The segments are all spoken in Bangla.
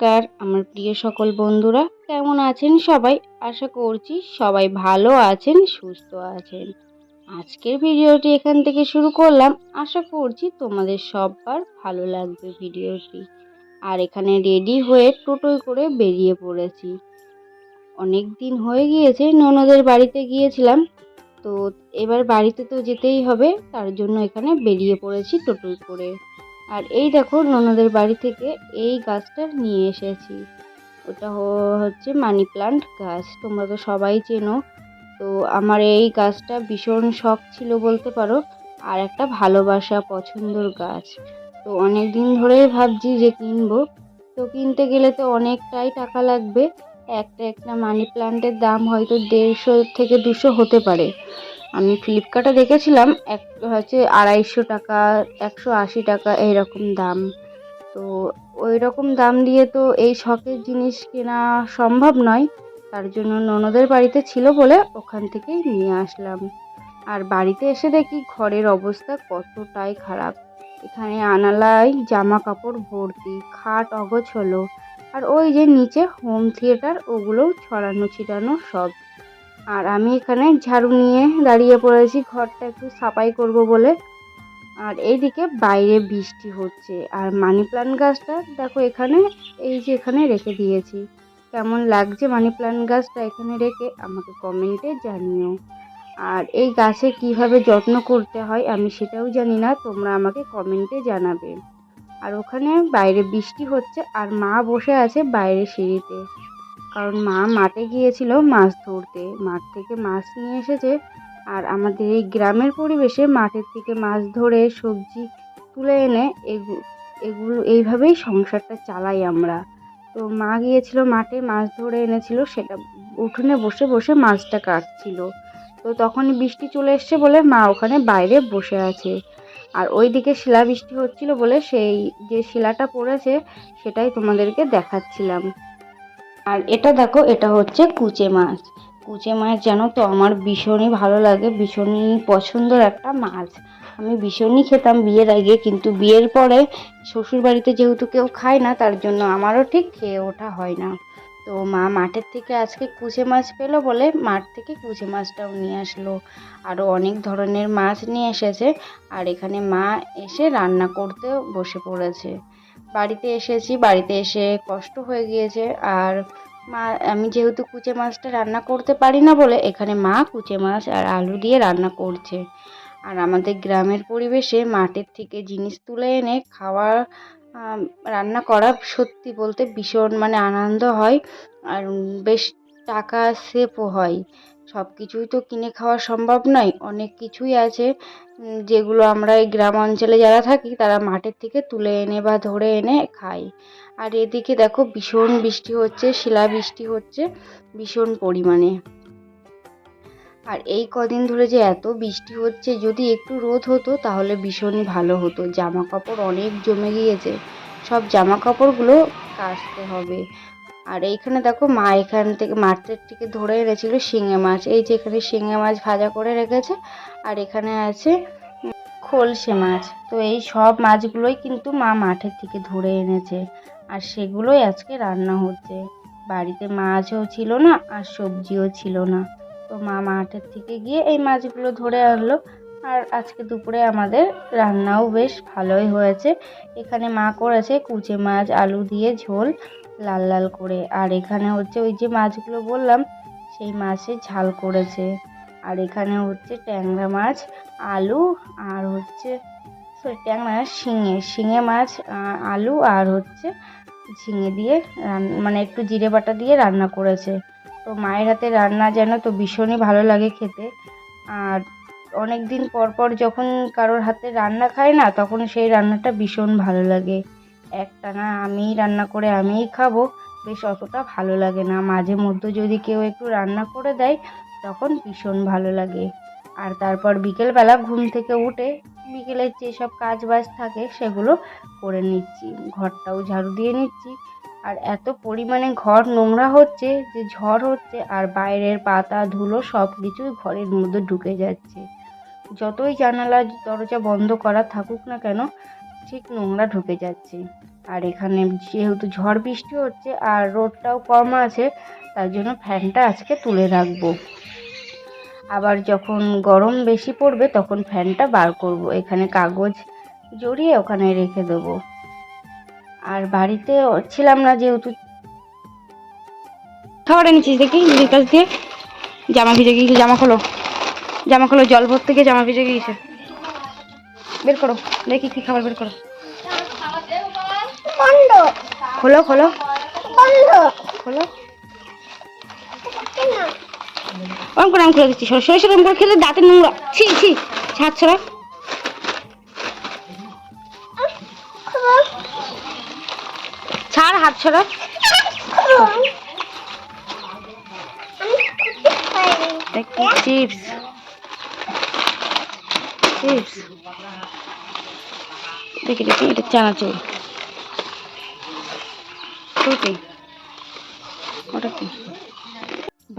নমস্কার, আমার প্রিয় সকল বন্ধুরা, কেমন আছেন সবাই? আশা করছি সবাই ভালো আছেন, সুস্থ আছেন। আজকের ভিডিওটি এখান থেকে শুরু করলাম। আশা করছি তোমাদের সবার ভালো লাগবে ভিডিওটি। আর এখানে রেডি হয়ে টোটোয় করে বেরিয়ে পড়েছি। অনেক দিন হয়ে গিয়েছে, ননদের বাড়িতে গিয়েছিলাম। তো এবার বাড়িতে তো যেতেই হবে, তার জন্য এখানে বেরিয়ে পড়েছি টোটোয় করে। আর এই দেখো ননদের বাড়ি থেকে এই গাছটা নিয়ে এসেছি। ওটা হচ্ছে মানি প্লান্ট গাছ, তোমরা তো সবাই চেনো। তো আমার এই গাছটা ভীষণ শখ ছিল বলতে পারো, আর একটা ভালোবাসা পছন্দর গাছ। তো অনেক দিন ধরেই ভাবছি যে কিনবো। তো কিনতে গেলে তো অনেকটাই টাকা লাগবে। একটা একটা মানি প্লান্টের দাম হয়তো দেড়শো থেকে দুশো হতে পারে। আমি ফ্লিপকার্টে দেখেছিলাম, এক হচ্ছে আড়াইশো টাকা, একশো আশি টাকা এইরকম দাম। তো ওই রকম দাম দিয়ে তো এই শখের জিনিস কেনা সম্ভব নয়। তার জন্য ননদের বাড়িতে ছিল বলে ওখান থেকেই নিয়ে আসলাম। আর বাড়িতে এসে দেখি ঘরের অবস্থা কতটাই খারাপ। এখানে আনালায় জামা কাপড় ভর্তি, খাট অগোছলো। আর ওই যে নিচে হোম থিয়েটার ওগুলোও ছড়ানো ছিটানো সব। আর আমি এখানে ঝাড়ু নিয়ে দাঁড়িয়ে পড়েছি, ঘরটা একটু সাফাই করব বলে। আর এইদিকে বাইরে বৃষ্টি হচ্ছে, আর মানি প্লান্ট গাছটা দেখো এখানে, এই যে এখানে রেখে দিয়েছি। কেমন লাগছে মানি প্লান্ট গাছটা এখানে রেখে আমাকে কমেন্টে জানিও। আর এই গাছে কীভাবে যত্ন করতে হয় আমি সেটাও জানি না, তোমরা আমাকে কমেন্টে জানাবে। আর ওখানে বাইরে বৃষ্টি হচ্ছে, আর মা বসে আছে বাইরে সিঁড়িতে। কারণ মা মাঠে গিয়েছিল মাছ ধরতে। মাঠ থেকে মাছ নিয়ে এসেছে আর আমাদের এই গ্রামের পরিবেশে মাঠের থেকে মাছ ধরে, সবজি তুলে এনে এগুলো, এইভাবেই সংসারটা চালাই আমরা। তো মা গিয়েছিল মাঠে, মাছ ধরে এনেছিল, সেটা উঠোনে বসে বসে মাছটা কাটছিল। তো তখনই বৃষ্টি চলে এসছে বলে মা ওখানে বাইরে বসে আছে। আর ওই দিকে শিলাবৃষ্টি হচ্ছিল বলে সেই যে শিলাটা পড়েছে, সেটাই তোমাদেরকে দেখাচ্ছিলাম। আর এটা দেখো, এটা হচ্ছে কুচে মাছ। কুচে মাছ জানো তো, আমার ভীষণই ভালো লাগে, ভীষণই পছন্দের একটা মাছ। আমি ভীষণই খেতাম বিয়ের আগে, কিন্তু বিয়ের পরে শ্বশুর বাড়িতে যেহেতু কেউ খায় না, তার জন্য আমারও ঠিক খেয়ে ওঠা হয় না। তো মা মাঠের থেকে আজকে কুচে মাছ পেল বলে মাঠ থেকে কুচে মাছটাও নিয়ে আসলো। আরও অনেক ধরনের মাছ নিয়ে এসেছে, আর এখানে মা এসে রান্না করতে বসে পড়েছে। বাড়িতে এসেছি, বাড়িতে এসে কষ্ট হয়ে গিয়েছে। আর মা, আমি যেহেতু কুচে মাছটা রান্না করতে পারি না বলে, এখানে মা কুচে মাছ আর আলু দিয়ে রান্না করছে। আর আমাদের গ্রামের পরিবেশে মাঠের থেকে জিনিস তুলে এনে খাওয়া রান্না করা সত্যি বলতে ভীষণ মানে আনন্দ হয় আর বেশ টাকা সেফও হয়। সব কিছুই তো কিনে খাওয়া সম্ভব নয়, অনেক কিছুই আছে। যেগুলো আমরা এই গ্রাম অঞ্চলে যারা থাকি, তারা মাঠের থেকে তুলে এনে বা ধরে এনে খাই। আর এদিকে দেখো ভীষণ বৃষ্টি হচ্ছে শিলা বৃষ্টি হচ্ছে ভীষণ পরিমাণে। আর এই কদিন ধরে যে এত বৃষ্টি হচ্ছে, যদি একটু রোদ হতো তাহলে ভীষণ ভালো হতো। জামা কাপড় অনেক জমে গিয়েছে, সব জামা কাপড়গুলো কাচতে হবে। আর এইখানে দেখো মা এখান থেকে মার্কেট থেকে ধরে এনেছিল শিঙে মাছ। এই যে এখানে শিঙে মাছ ভাজা করে রেখেছে, আর এখানে আছে খোলসে মাছ। তো এই সব মাছগুলোই কিন্তু মা মাঠের থেকে ধরে এনেছে। আর সেগুলোই আজকে রান্না হচ্ছে। বাড়িতে মাছও ছিল না, আর সবজিও ছিল না। তো মা মাঠের থেকে গিয়ে এই মাছগুলো ধরে আনলো। আর আজকে দুপুরে আমাদের রান্নাও বেশ ভালোই হয়েছে। এখানে মা করেছে কুচে মাছ, আলু দিয়ে ঝোল। লাল লাল করে। আর এখানে হচ্ছে ওই যে মাছগুলো বললাম, সেই মাছের ঝাল করেছে। আর এখানে হচ্ছে ট্যাংরা মাছ, আলু আর হচ্ছে সরি ট্যাংরা শিঙে। শিঙে মাছ আলু আর হচ্ছে ঝিঙে দিয়ে মানে একটু জিরে বাটা দিয়ে রান্না করেছে। তো মায়ের হাতে রান্না যেন তো ভীষণই ভালো লাগে খেতে। আর অনেক দিন পর পর যখন কারোর হাতে রান্না খায় না, তখন সেই রান্নাটা ভীষণ ভালো লাগে। একটানা আমিই রান্না করে আমিই খাব, বেশ অতটা ভালো লাগে না। মাঝে মধ্যে যদি কেউ একটু রান্না করে দেয়, তখন ভীষণ ভালো লাগে। আর তারপর বিকেলবেলা ঘুম থেকে উঠে বিকেলের যেসব কাজ বাজ থাকে, সেগুলো করে নিচ্ছি। ঘরটাও ঝাড়ু দিয়ে নিচ্ছি। আর এত পরিমাণে ঘর নোংরা হচ্ছে যে ঝড় হচ্ছে, আর বাইরের পাতা, ধুলো সব কিছুই ঘরের মধ্যে ঢুকে যাচ্ছে। যতই জানালা দরজা বন্ধ করা থাকুক না কেন ঠিক নোংরা ঢুকে যাচ্ছে। আর এখানে যেহেতু ঝড় বৃষ্টি হচ্ছে আর রোডটাও কম আছে, তার জন্য ফ্যানটা আজকে তুলে রাখব। আবার যখন গরম বেশি পড়বে তখন ফ্যানটা বার করব। এখানে কাগজ জড়িয়ে ওখানে রেখে দেবো। আর বাড়িতে ছিলাম না যেহেতু। খাবার এনেছিস দেখি দিদির কাছ দিয়ে। জামা ভিজে গিয়েছে, জামা খোলো। জামা খোলো, জল ভরতে গিয়ে জামা ভিজে গিয়েছে। বের করো দেখি কি খাবার বের করো। বন্ধ। খোলো খোলো। বন্ধ। খোলো। ওরকম করে আমি খুলে দিচ্ছি সরে সরে করে খেলে দাঁতে নোংরা। ছি ছি ছাড় ছড়া। ছাড় হাত ছড়া চিপস।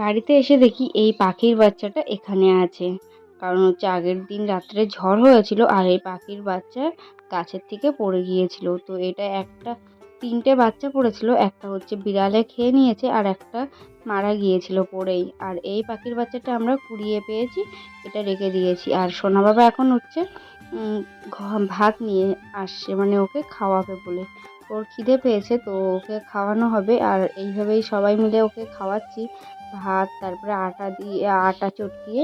বাড়িতে এসে দেখি এই পাখির বাচ্চাটা এখানে আছে। কারণ হচ্ছে আগের দিন রাত্রে ঝড় হয়েছিল আর এই পাখির বাচ্চা গাছের থেকে পড়ে গিয়েছিল। তো এটা একটা তিনটে বাচ্চা পড়েছিল, একটা হচ্ছে বিড়ালে খেয়ে নিয়েছে আর একটা মারা গিয়েছিল পড়েই। আর এই পাখির বাচ্চাটা আমরা কুড়িয়ে পেয়েছি, এটা রেখে দিয়েছি। আর সোনা বাবা এখন হচ্ছে ভাত নিয়ে আসছে মানে ওকে খাওয়াবে বলে। ওর খিদে পেয়েছে, তো ওকে খাওয়ানো হবে। আর এইভাবেই সবাই মিলে ওকে খাওয়াচ্ছি। ভাত, তারপরে আটা দিয়ে, আটা চটকিয়ে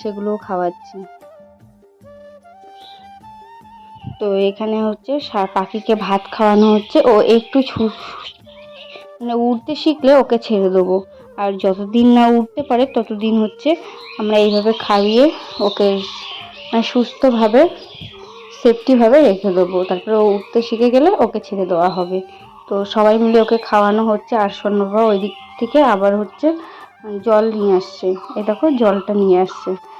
সেগুলোও খাওয়াচ্ছি। তো এখানে হচ্ছে পাখিকে ভাত খাওয়ানো হচ্ছে। ও একটু ছু- মানে উড়তে শিখলে ওকে ছেড়ে দেবো। আর যতদিন না উঠতে পারে, ততদিন হচ্ছে আমরা এইভাবে খাইয়ে ওকে মানে সুস্থভাবে সেফটিভাবে রেখে দেবো। তারপরে ও উঠতে শিখে গেলে ওকে ছেড়ে দেওয়া হবে। তো সবাই মিলে ওকে খাওয়ানো হচ্ছে। আর সন্ধ্যা ওই দিক থেকে আবার হচ্ছে, জল নিয়ে আসছে। এই দেখো, জলটা নিয়ে আসছে।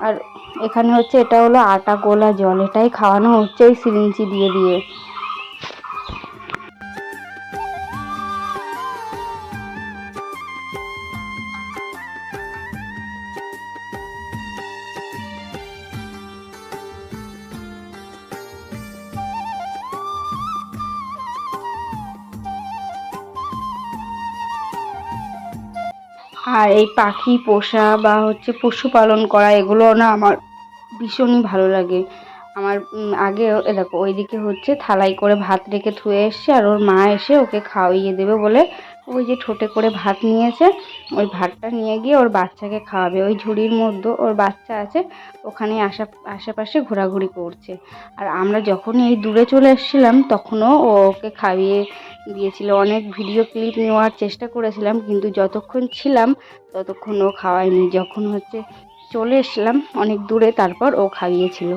আর এখানে হচ্ছে এটা হলো আটা গোলা জল, এটাই খাওয়ানো হচ্ছে ওই সিরিঞ্জি দিয়ে দিয়ে। আর এই পাখি পোষা বা হচ্ছে পশুপালন করা, এগুলো না আমার ভীষণই ভালো লাগে। আমার আগে দেখো, ওইদিকে হচ্ছে থালাই করে ভাত রেখে থুয়ে এসছে আর ওর মা এসে ওকে খাওয়িয়ে দেবে বলে ওই যে ঠোঁটে করে ভাত নিয়েছে, ওই ভাতটা নিয়ে গিয়ে ওর বাচ্চাকে খাওয়াবে। ওই ঝুড়ির মধ্যে ওর বাচ্চা আছে ওখানে আশা আশেপাশে ঘোরাঘুরি করছে। আর আমরা যখনই এই দূরে চলে এসেছিলাম, তখনও ওকে খাইয়ে দিয়েছিল। অনেক ভিডিও ক্লিপ নেওয়ার চেষ্টা করেছিলাম, কিন্তু যতক্ষণ ছিলাম, ততক্ষণ ও খাওয়ায়নি। যখন হচ্ছে চলে এসলাম অনেক দূরে, তারপর ও খাইয়েছিল।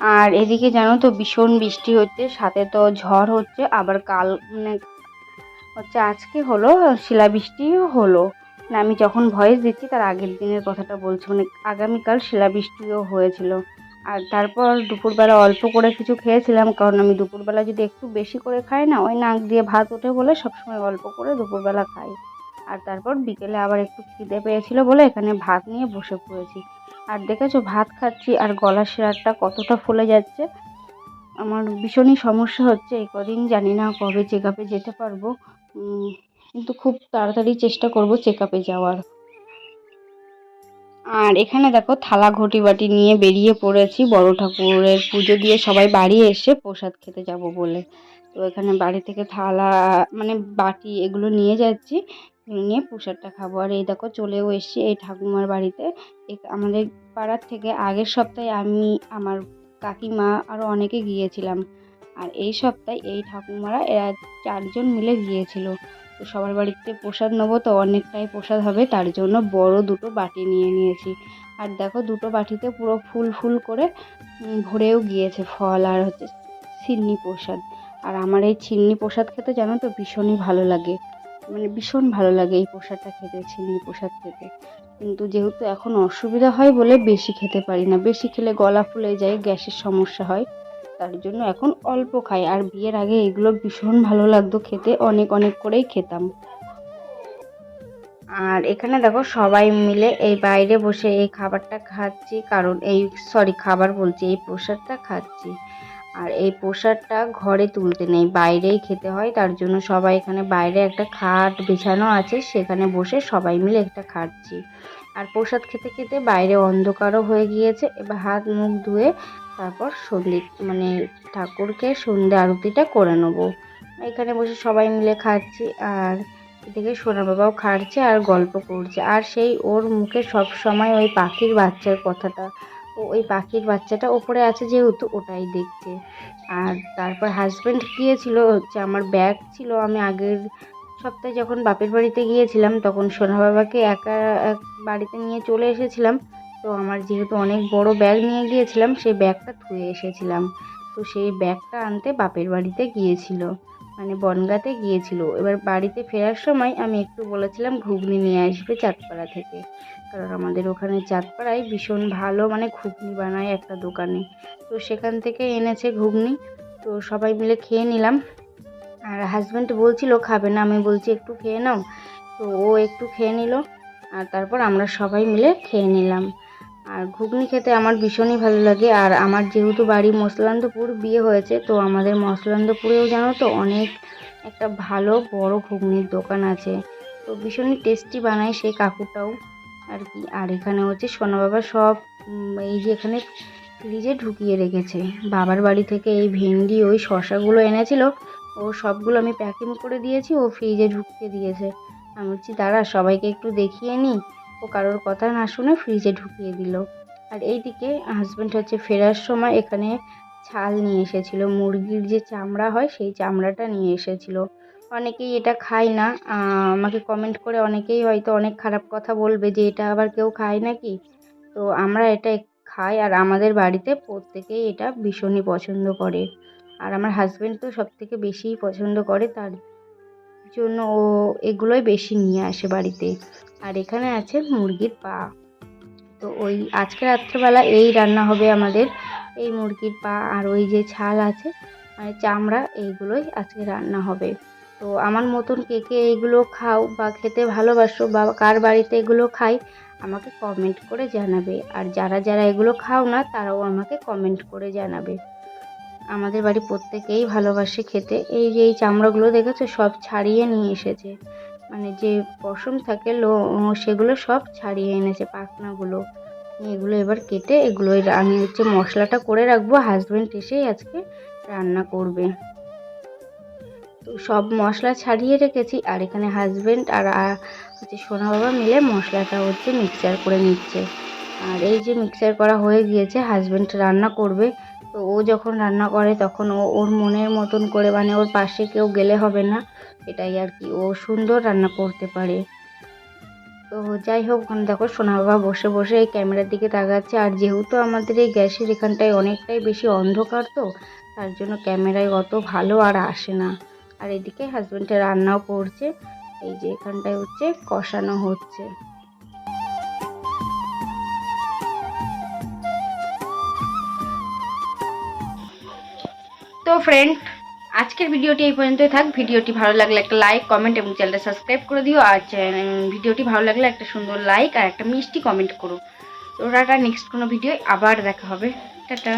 আর এদিকে জানো তো ভীষণ বৃষ্টি হচ্ছে, সাথে তো ঝড় হচ্ছে, আবার কাল মানে হচ্ছে আজকে হলো শিলাবৃষ্টিও হলো। না আমি যখন ভয়েস দিচ্ছি, তার আগের দিনের কথাটা বলছি মানে আগামীকাল শিলাবৃষ্টিও হয়েছিল। আর তারপর দুপুরবেলা অল্প করে কিছু খেয়েছিলাম, কারণ আমি দুপুরবেলা যদি একটু বেশি করে খাই না, ওই নাক দিয়ে ভাত ওঠে বলে সবসময় অল্প করে দুপুরবেলা খাই। আর তারপর বিকেলে আবার একটু খিদে পেয়েছিল বলে এখানে ভাত নিয়ে বসে পড়েছি। আর দেখেছ ভাত খাচ্ছি আর গলার শিরাটা কতটা ফুলে যাচ্ছে? আমার ভীষণই সমস্যা হচ্ছে, এই কদিন জানি না কবে চেক আপে যেতে পারব। কিন্তু খুব তাড়াতাড়ি চেষ্টা করব চেক আপে যাওয়ার। আর এখানে দেখো থালা ঘটি বাটি নিয়ে বেরিয়ে পড়েছি, বড় ঠাকুরের পুজো দিয়ে সবাই বাড়ি এসে প্রসাদ খেতে যাব বলে। তো এখানে বাড়ি থেকে থালা মানে বাটি এগুলো নিয়ে যাচ্ছি। নিয়ে প্রসাদটা খাব। আর এই দেখো চলেও এসেছি এই ঠাকুমার বাড়িতে। আমাদের পাড়ার থেকে আগের সপ্তাহে আমি, আমার কাকিমা আরও অনেকে গিয়েছিলাম। আর এই সপ্তাহে এই ঠাকুমারা এরা চারজন মিলে গিয়েছিল। তো সবার বাড়িতে প্রসাদ নেব তো অনেকটাই প্রসাদ হবে, তার জন্য বড় দুটো বাটি নিয়ে নিয়েছি। আর দেখো দুটো বাটিতে পুরো ফুল ফুল করে ভরেও গিয়েছে ফল আর হচ্ছে সিন্নি প্রসাদ। আর আমার এই চিন্নি প্রসাদ খেতে জানো তো ভীষণই ভালো লাগে। মানে ভীষণ ভালো লাগে এই প্রসাদটা খেতে চিন্নি প্রসাদ খেতে। কিন্তু যেহেতু এখন অসুবিধা হয় বলে বেশি খেতে পারি না। বেশি খেলে গলা ফুলে যায়, গ্যাসের সমস্যা হয়। তার জন্য এখন অল্প খাই। আর বিয়ের আগে এগুলো ভীষণ ভালো লাগতো খেতে, অনেক অনেক করেই খেতাম। আর এখানে দেখো সবাই মিলে এই বাইরে বসে এই খাবারটা খাচ্ছি। কারণ এই সরি খাবার বলছি, এই প্রসাদটা খাচ্ছি। আর এই প্রসাদটা ঘরে তুলতে নেই, বাইরেই খেতে হয়, তার জন্য সবাই এখানে বাইরে একটা খাট বিছানো আছে, সেখানে বসে সবাই মিলে একটা খাচ্ছি আর প্রসাদ খেতে খেতে বাইরে অন্ধকারও হয়ে গিয়েছে, এবার হাত মুখ ধুয়ে তারপর সন্ধে মানে ঠাকুরকে সন্ধে আরতিটা করে নেব। এখানে বসে সবাই মিলে খাচ্ছি, আর এদিকে সোনা বাবাও খাচ্ছে আর গল্প করছে। আর সেই ওর মুখে সব সময় ওই পাখির বাচ্চার কথাটা ও ওই পাখির বাচ্চাটা ওপরে আছে যেহেতু ওটাই দেখছে আর তারপর হাজব্যান্ড গিয়েছিল, হচ্ছে আমার ব্যাগ ছিল, আমি আগের সপ্তাহে যখন বাপের বাড়িতে গিয়েছিলাম, তখন সোনা বাবাকে একা, এক বাড়িতে নিয়ে চলে এসেছিলাম। তো আমার যেহেতু অনেক বড় ব্যাগ নিয়ে গিয়েছিলাম, সেই ব্যাগটা ধুয়ে এসেছিলাম। তো সেই ব্যাগটা আনতে বাপের বাড়িতে গিয়েছিল মানে বনগাঁতে গিয়েছিল। এবার বাড়িতে ফেরার সময় আমি একটু বলেছিলাম, ঘুগনি নিয়ে আসবে চাঁদপাড়া থেকে। কারণ আমাদের ওখানে চাঁদপাড়ায় ভীষণ ভালো মানে ঘুগনি বানায় একটা দোকানে। তো সেখান থেকে এনেছে ঘুগনি। তো সবাই মিলে খেয়ে নিলাম। আর হাজব্যান্ড বলছিল, খাবে না। আমি বলছি, একটু খেয়ে নাও। তো ও একটু খেয়ে নিল। আর তারপর আমরা সবাই মিলে খেয়ে নিলাম। আর ঘুগনি খেতে আমার ভীষণই ভালো লাগে। আর আমার যেহেতু বাড়ি মসলান্দপুর, বিয়ে হয়েছে, তো আমাদের মসলান্দপুরেও জানো তো অনেক একটা ভালো বড় ঘুগনির দোকান আছে। তো ভীষণই টেস্টি বানায় সেই কাকুটাও। আর কি। আর এখানে হচ্ছে সোনা বাবা সব এই যে এখানে ফ্রিজে ঢুকিয়ে রেখেছে। বাবার বাড়ি থেকে এই ভেন্ডি, ওই শশাগুলো এনেছিল, ও সবগুলো আমি প্যাকিং করে দিয়েছি, ও ফ্রিজে ঢুকিয়ে দিয়েছে। আমি বলছি, দাঁড়া, সবাইকে একটু দেখিয়ে নিই ও কারোর কথা না শুনে ফ্রিজে ঢুকিয়ে দিল। আর এইদিকে হাজব্যান্ড হচ্ছে ফেরার সময় এখানে ছাল নিয়ে এসেছিল। মুরগির যে চামড়া হয়, সেই চামড়াটা নিয়ে এসেছিল। অনেকেই এটা খায় না। আমাকে কমেন্ট করে অনেকেই হয়তো অনেক খারাপ কথা বলবে যে, এটা আবার কেউ খায় নাকি? তো আমরা এটা খাই আর আমাদের বাড়িতে প্রত্যেকেই এটা ভীষণই পছন্দ করে। আর আমার হাজব্যান্ড তো সব থেকে বেশিই পছন্দ করে, তার জন্য ও এগুলোই বেশি নিয়ে আসে বাড়িতে। আর এখানে আছে মুরগির পা। তো ওই আজকে রাত্রেবেলা এই রান্না হবে আমাদের, এই মুরগির পা আর ওই যে ছাল আছে মানে চামড়া, এইগুলোই আজকে রান্না হবে। তো আমার মতন কে কে এইগুলো খাও বা খেতে ভালোবাসো বা কার বাড়িতে এগুলো খাই, আমাকে কমেন্ট করে জানাবে। আর যারা যারা এগুলো খাও না, তারাও আমাকে কমেন্ট করে জানাবে। আমাদের বাড়ি প্রত্যেকেই ভালোবাসে খেতে। এই যে এই চামড়াগুলো দেখেছ, সব ছাড়িয়ে নিয়ে এসেছে। মানে যে পশম থাকে লো সেগুলো সব ছাড়িয়ে এনেছে পাখনাগুলো। এগুলো এবার কেটে এগুলো আমি হচ্ছে মশলাটা করে রাখব। হাজব্যান্ড এসেই আজকে রান্না করবে। মশলা ছাড়িয়ে রেখেছি আর এখানে হাজব্যান্ড আর হচ্ছে সোনা বাবা মিলে মশলাটা হচ্ছে মিক্সচার করে নিচ্ছে। আর এই যে মিক্সচার করা হয়ে গিয়েছে হাজব্যান্ড রান্না করবে। তো ও যখন রান্না করে তখন ও, ওর মনের মতন করে মানে ওর পাশে কেউ গেলে হবে না। এটাই আর কি, ও সুন্দর রান্না করতে পারে। তো যাই হোক, ওখানে দেখো সোনা বাবা বসে বসে এই ক্যামেরার দিকে তাকাচ্ছে। আর যেহেতু আমাদের এই গ্যাসের এখানটায় অনেকটাই বেশি অন্ধকার তো, তার জন্য ক্যামেরায় অত ভালো আর আসে না। আর এদিকে হাজব্যান্ডে রান্নাও করছে। এই যে এখানটায় হচ্ছে কষানো হচ্ছে। তো ফ্রেন্ড আজকের ভিডিওটি এই পর্যন্তই থাক। ভিডিওটি ভালো লাগলে একটা লাইক কমেন্ট এবং চ্যানেলটা সাবস্ক্রাইব করে দিও। আর ভিডিওটি ভালো লাগলে একটা সুন্দর লাইক আর একটা মিষ্টি কমেন্ট করো। তো টাটা নেক্সট কোনো ভিডিও আবার দেখা হবে। টাটা।